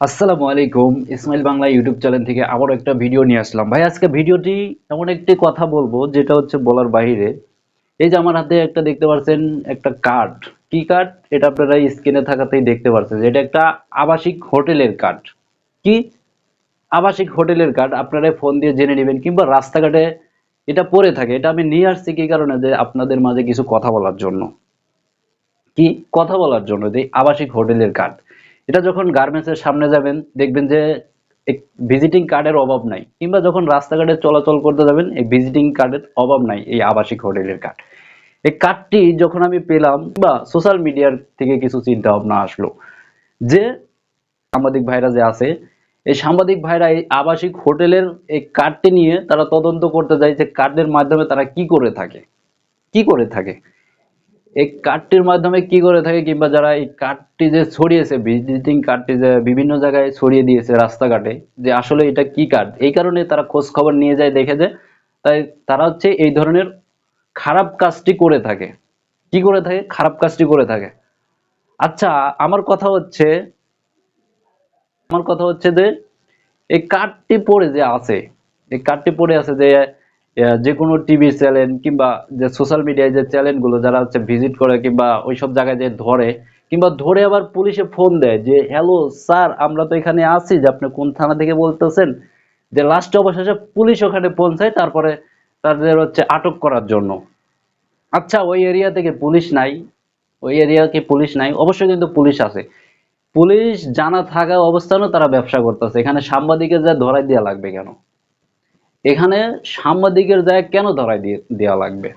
আসসালামু আলাইকুম, Ismail Bangla YouTube channel থেকে আবার একটা ভিডিও নিয়ে আসলাম। ভাই, আজকে ভিডিওটি এমন একটি কথা বলব, যেটা হচ্ছে বলার বাইরে এই যে আমার হাতে একটা দেখতে পাচ্ছেন একটা কার্ড। কি কার্ড? এটা আপনারা স্ক্রিনে থাকাতেই দেখতে পাচ্ছেন এটা একটা আবাসিক হোটেলের কার্ড। কি? আবাসিক হোটেলের কার্ড। আপনারা ফোন দিয়ে জেনে নেবেন, কিংবা রাস্তাঘাটে এটা পড়ে থাকে। এটা আমি নিয়ে আসছি কি কারণে? যে আপনাদের মাঝে কিছু কথা বলার জন্য। কি? কথা বলার জন্য যে আবাসিক হোটেলের কার্ড। এটা যখন গার্মেন্টসের সামনে যাবেন, দেখবেন যে ভিজিটিং কার্ডের অভাব নাই। কিংবা যখন রাস্তাঘাটে চলাচল করতে যাবেন, এই ভিজিটিং কার্ডের অভাব নাই এই আবাসিক হোটেলের কার্ড এই কার্ডটি যখন আমি পেলাম, বা সোশ্যাল মিডিয়ার থেকে কিছু চিন্তা ভাবনা আসলো, যে সাংবাদিক ভাইরা যে আছে, এই সাংবাদিক ভাইরা এই আবাসিক হোটেলের এই কার্ডটি নিয়ে তারা তদন্ত করতে যায় যে কার্ডের মাধ্যমে তারা কি করে থাকে। কি করে থাকে? এই কার্ডটির মাধ্যমে কি করে থাকে কিংবা যারা এই কার্ডটি যে ছড়িয়েছে, ভিজিটিং কার্ডটি যে বিভিন্ন জায়গায় ছড়িয়ে দিয়েছে রাস্তাঘাটে, যে আসলে এটা কি কার্ড এই কারণে তারা খোঁজ খবর নিয়ে যায়, দেখে যে তাই তারা হচ্ছে এই ধরনের খারাপ কাজটি করে থাকে। কি করে থাকে? খারাপ কাজটি করে থাকে। আচ্ছা আমার কথা হচ্ছে, আমার কথা হচ্ছে যে এই কার্ডটি পড়ে যে আছে, এই কার্ডটি পড়ে আছে যে যে কোনো টিভি চ্যানেল কিংবা যে সোশ্যাল মিডিয়ায় যে চ্যানেলগুলো যারা হচ্ছে ভিজিট করে কিংবা ওইসব জায়গায় যে ধরে, কিংবা ধরে আবার পুলিশে ফোন দেয় যে হ্যালো স্যার আমরা তো এখানে আছি, যে আপনি কোন থানা থেকে বলতেছেন? যে লাস্ট অবশেষে পুলিশ ওখানে পৌঁছায়, তারপরে তাদের হচ্ছে আটক করার জন্য। আচ্ছা ওই এরিয়া থেকে পুলিশ নাই, ওই এরিয়া কি পুলিশ নাই, অবশ্যই কিন্তু পুলিশ আছে। পুলিশ জানা থাকা অবস্থানও তারা ব্যবসা করতেছে। এখানে সাংবাদিকের যা ধরাই দেওয়া লাগবে কেন? এখানে সাংবাদিকের জায়গা কেন ধরাই দিয়ে দেওয়া লাগবে?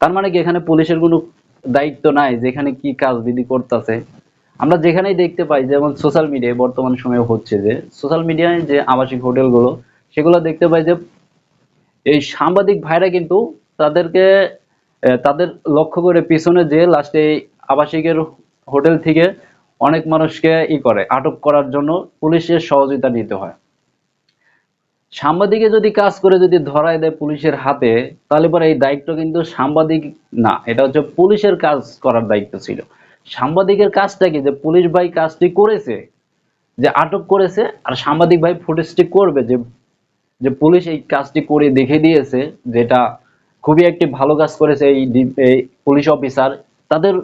তার মানে কি এখানে পুলিশের কোনো দায়িত্ব নাই, যেখানে কি কাজ বিধি করতেছে? আমরা যেখানেই দেখতে পাই, যেমন সোশ্যাল মিডিয়ায় বর্তমান সময়ে হচ্ছে যে সোশ্যাল মিডিয়ায় যে আবাসিক হোটেলগুলো, সেগুলো দেখতে পাই যে, এই সাংবাদিক ভাইরা কিন্তু তাদেরকে তাদের লক্ষ্য করে পিছনে যে লাস্টে এই আবাসিকের হোটেল থেকে অনেক মানুষকে ই করে, আটক করার জন্য পুলিশের সহযোগিতা নিতে হয়। সাংবাদিকে যদি কাজ করে যদি ধরায় দেয় পুলিশের হাতে, তাহলে পরে এই দায়িত্ব কিন্তু সাংবাদিক না, এটা হচ্ছে পুলিশের কাজ করার দায়িত্ব ছিল। সাংবাদিকের কাজটা কি? যে পুলিশ ভাই কাজটি করেছে, যে আটক করেছে, আর সাংবাদিক ভাই ফুটেজটি করবে, যে যে পুলিশ এই কাজটি করে দেখে দিয়েছে, যেটা খুবই একটি ভালো কাজ করেছে এই পুলিশ অফিসার। তাদের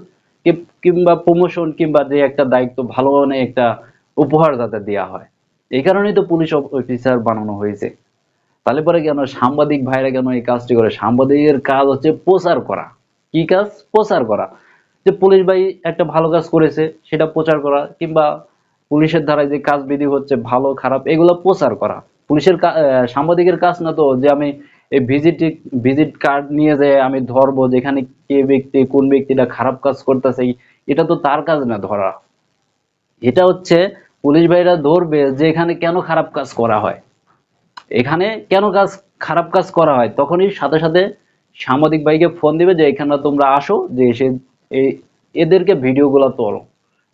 কিংবা প্রমোশন কিংবা যে একটা দায়িত্ব, ভালো মানে একটা উপহার যাতে দেওয়া হয়। এই কারণেই তো পুলিশ অফিসার বানানো হয়েছে। তাহলে পরে কেন সাংবাদিক ভাইরা কেন এই কাজটি করে? সাংবাদিকের কাজ হচ্ছে প্রচার করা। কি কাজ? প্রচার করা। যে পুলিশ ভাই একটা ভালো কাজ করেছে, সেটা প্রচার করা, কিংবা পুলিশের দ্বারা যে কাজ বিধি হচ্ছে, ভালো, খারাপ, এগুলো প্রচার করা। পুলিশের সাংবাদিকের কাজ না তো, যে আমি এই ভিজিট ভিজিট কার্ড নিয়ে যে আমি ধরবো, যেখানে কে ব্যক্তি, কোন ব্যক্তিটা খারাপ কাজ করতেছে, এটা তো তার কাজ না ধরা। এটা হচ্ছে পুলিশ ভাইরা ধরবে যে এখানে কেন খারাপ কাজ করা হয়। এখানে কেন কাজ, খারাপ কাজ করা হয়? তখনই সাথে সাথে সাংবাদিক ভাইকে ফোন দিবে যে, এখানে তোমরা আসো, যে এসে এদেরকে ভিডিওগুলো তোলো।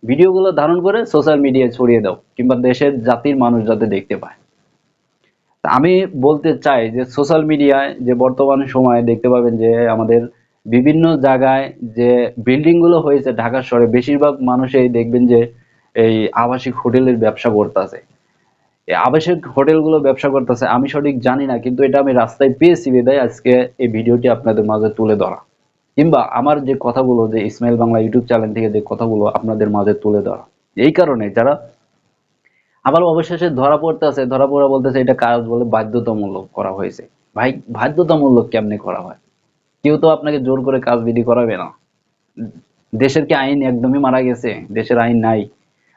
ভিডিওগুলো ধারণ করে সোশ্যাল মিডিয়ায় ছড়িয়ে দাও, কিংবা দেশের জাতির মানুষ যাতে দেখতে পায়। আমি বলতে চাই যে সোশ্যাল মিডিয়ায় যে বর্তমান সময়ে দেখতে পাবেন যে, আমাদের বিভিন্ন জায়গায় যে বিল্ডিংগুলো হয়েছে ঢাকা শহরে, বেশিরভাগ মানুষই দেখবেন যে এই আবাসিক হোটেলের ব্যবসা করতেছে। আবাসিক হোটেলগুলো ব্যবসা করতেছে, আমি সঠিক জানি না, কিন্তু এটা আমি রাস্তায় পেয়েছি বিদায়। আজকে এই ভিডিওটি আপনাদের মাঝে তুলে ধরা। কিংবা আমার যে কথাগুলো, যে ইসমাইল বাংলা ইউটিউব চ্যানেল থেকে যে কথাগুলো আপনাদের মাঝে তুলে ধরা। এই কারণে যারা আবার অবশেষে ধরা পড়তেছে, ধরা পড়া বলতেছে, এটা কাজ বলে বাধ্যতামূলক করা হয়েছে। ভাই, বাধ্যতামূলক কেমনে করা হয়? কেউ তো আপনাকে জোর করে কাজ বিধি করাবে না। দেশের কি আইন একদমই মারা গেছে? দেশের আইন নাই।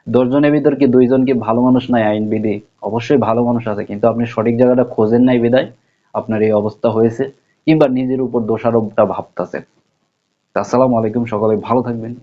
দশজনের ভিতর কি দুইজন কি ভালো মানুষ? নাই আইনবিধি অবশ্যই ভালো মানুষ আছে, কিন্তু আপনি সঠিক জায়গাটা খোঁজেন নাই বিদায়, আপনার এই অবস্থা হয়েছে, কিংবা নিজের উপর দোষারোপটা ভাবতেছে আসসালামু আলাইকুম, সকলে ভালো থাকবেন।